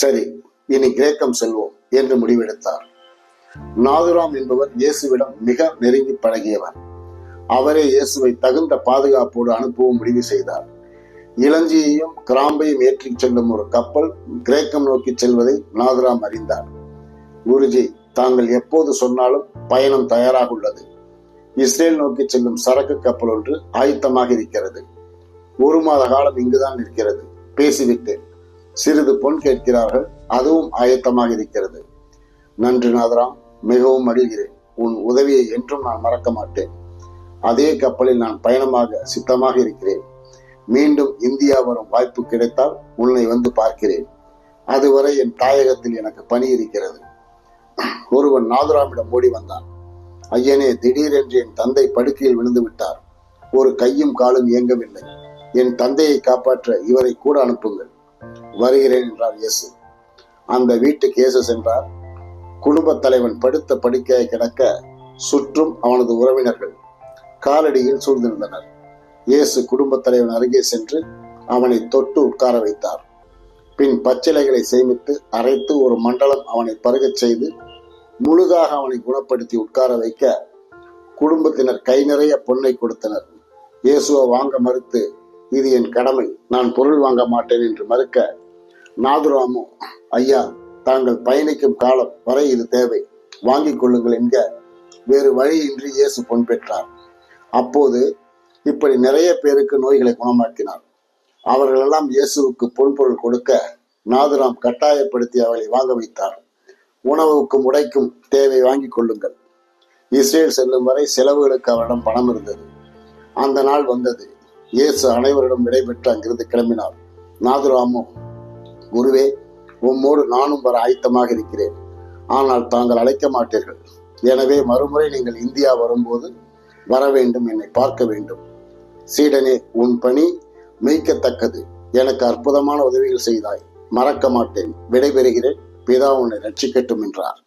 சரி இனி கிரேக்கம் செல்வோம் என்று முடிவெடுத்தார். நாதுராம் என்பவர் இயேசுவிடம் மிக நெருங்கி பழகியவர். அவரே இயேசுவை தகுந்த பாதுகாப்போடு அனுப்பவும் முடிவு செய்தார். இளஞ்சியையும் கிராம்பையும் ஏற்றிச் செல்லும் ஒரு கப்பல் கிரேக்கம் நோக்கி செல்வதை நாதுராம் அறிந்தார். குருஜி தாங்கள் எப்போது சொன்னாலும் பயணம் தயாராக உள்ளது. இஸ்ரேல் நோக்கி செல்லும் சரக்கு கப்பல் ஒன்று ஆயத்தமாக இருக்கிறது. ஒரு மாத காலம் இங்குதான் இருக்கிறது பேசிவிட்டேன். சிறிது பொன் கேட்கிறார்கள் அதுவும் ஆயத்தமாக இருக்கிறது. நன்று நாதராம் மிகவும் மகிழ்கிறேன். உன் உதவியை என்றும் நான் மறக்க மாட்டேன். அதே கப்பலில் நான் பயணமாக சித்தமாக இருக்கிறேன். மீண்டும் இந்தியா வரும் வாய்ப்பு கிடைத்தால் உன்னை வந்து பார்க்கிறேன். அதுவரை என் தாயகத்தில் எனக்கு பணி இருக்கிறது. ஒருவன் நாதுராமிடம் ஓடி வந்தான். ஐயனே திடீரென்று என் தந்தை படுக்கையில் விழுந்து விட்டார். ஒரு கையும் காலும் இயங்கவில்லை. என் தந்தையை காப்பாற்ற இவரை கூட அனுப்புங்கள். வருகிறேன் என்றார் இயேசு. அந்த வீட்டுக்கு இயேசு சென்றார். குடும்பத் தலைவன் படுத்த படுக்கையை கிடக்க சுற்றும் அவனது உறவினர்கள் காலடியில் சூழ்ந்திருந்தனர். இயேசு குடும்பத் தலைவன் அருகே சென்று அவனை தொட்டு உட்கார வைத்தார். பின் பச்சிலைகளை சேமித்து அரைத்து ஒரு மண்டலம் அவனை பருகச் செய்து முழுதாக அவனை குணப்படுத்தி உட்கார வைக்க குடும்பத்தினர் கை நிறைய பொன்னை கொடுத்தனர். இயேசுவை வாங்க மறுத்து இது என் கடமை. நான் பொருள் வாங்க மாட்டேன் என்று மறுக்க நாதுராமு ஐயா தாங்கள் பயணிக்கும் காலம் வரை இது தேவை. வாங்கிக் கொள்ளுங்கள் என்க வேறு வழியின்றி இயேசு பொன் பெற்றார். அப்போது இப்படி நிறைய பேருக்கு நோய்களை குணமாக்கினார். அவர்களெல்லாம் இயேசுவுக்கு பொன்பொருள் கொடுக்க நாதுராம் கட்டாயப்படுத்தி அவளை வாங்க வைத்தார். உணவுக்கும் உடைக்கும் தேவை வாங்கிக் கொள்ளுங்கள். இஸ்ரேல் செல்லும் வரை செலவுகளுக்கு அவரிடம் பணம் இருந்தது. அந்த நாள் வந்தது. இயேசு அனைவரிடம் விடைபெற்று அங்கிருந்து கிளம்பினார். நாதுராமோ குருவே உம்மோடு நானும் வர ஆயத்தமாக இருக்கிறேன். ஆனால் தாங்கள் அழைக்க மாட்டீர்கள். எனவே மறுமுறை நீங்கள் இந்தியா வரும்போது வர வேண்டும் என்னை பார்க்க வேண்டும். சீடனே உன் பணி மெய்க்கத்தக்கது. எனக்கு அற்புதமான உதவிகள் செய்தாய். மறக்க மாட்டேன். விடைபெறுகிறேன். பிதா உன்னை ரட்சிக்கட்டும் என்றார்.